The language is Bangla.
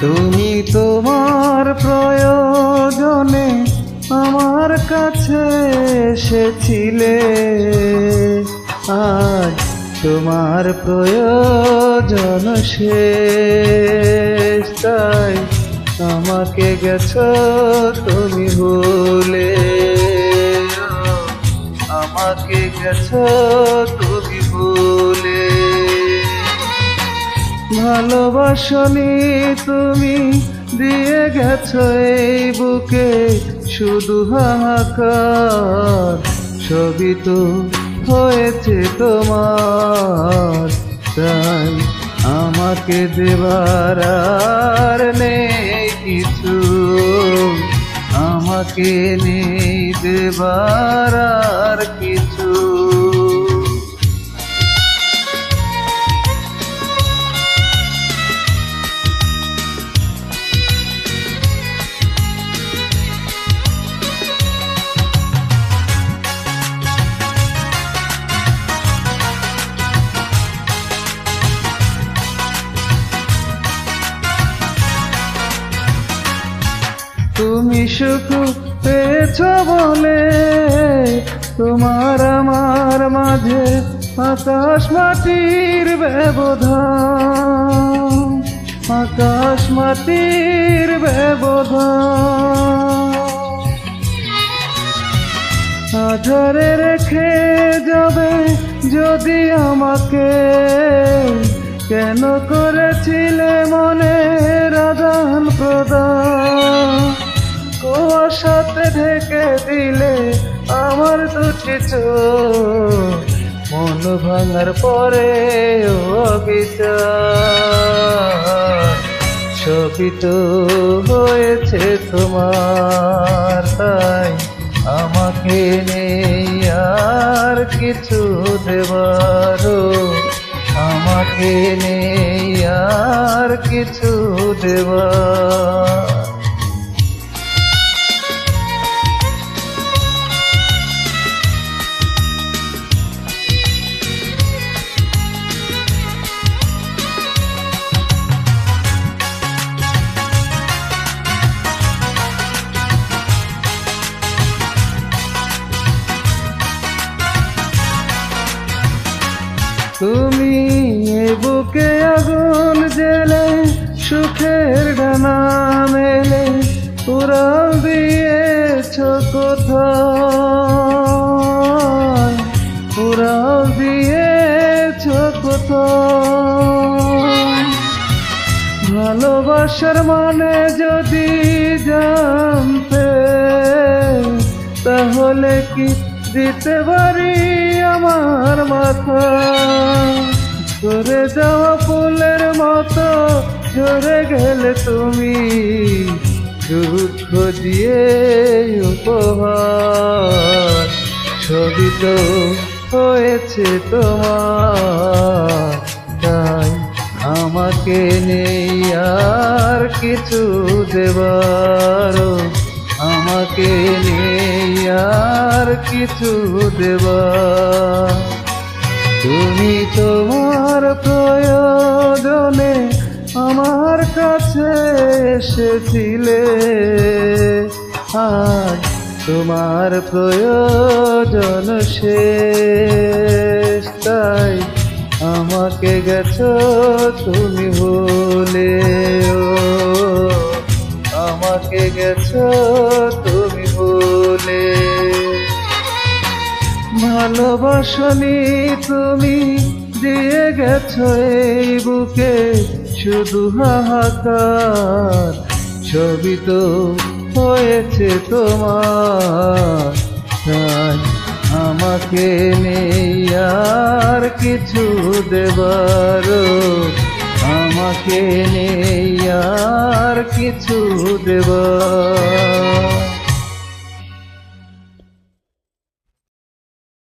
তুমি তোমার প্রয়োজনে আমার কাছে এসেছিলে। আজ তোমার প্রয়োজন শেষ। তাই আমাকে গেছ তুমি ভুলে। আমাকে গেছ তুমি ভালোবাসনি তুমি, দিয়ে গেছো এই বুকে শুধু হাহাকার। সবই তো হয়েছে তোমার, তাই আমাকে দেবার আর নেই কিছু। আমাকে নেই দেবার আর কিছু তুমি সুখ পেয়েছ বলে তোমার আমার মাঝে আকাশ মাটির ব্যবধান, আকাশ মাটির ব্যবধান। আধারে রেখে যাবে যদি আমাকে, কেন করেছিলে মনে আদান প্রদান? কুয়াশাতে ঢেকে দিলে আমার দুটি চোখ। মন ভাঙার পরে সবই তো হয়েছে তোমার, তাই আমাকে নেই আর কিছু দেবারও। আমাকে নেই আর কিছু দেবার। তুমি বুকে আগুন জেলে, সুখের ডানা মেলে, উড়াল দিয়েছ কোথায়? উড়াল দিয়েছ কোথায়? ভালোবাসার মানে যদি জানতে, তাহলে কি দিতে পারি? আমার মাথা। সরে যাওয়া ফুলের মতো, ঝরে গেলে তুমি দুঃখ দিয়ে উপহার। ছবি তো হয়েছে তোমার, তাই আমাকে নেই আর কিছু দেবার। আমাকে নেই আর কিছু দেবার তুমি তোমার প্রয়োজনে আমার কাছে এসেছিলে। আজ তোমার প্রয়োজন শেষ। তাই আমাকে গেছো তুমি ও আমাকে গেছো ভালোবাসনি তুমি দিয়ে গেছো এই বুকে শুধু হাহাকার। ছবি তো হয়েছে তোমার, তাই আমাকে নেই আর কিছু দেবার আমাকে নেই আর কিছু দেবার।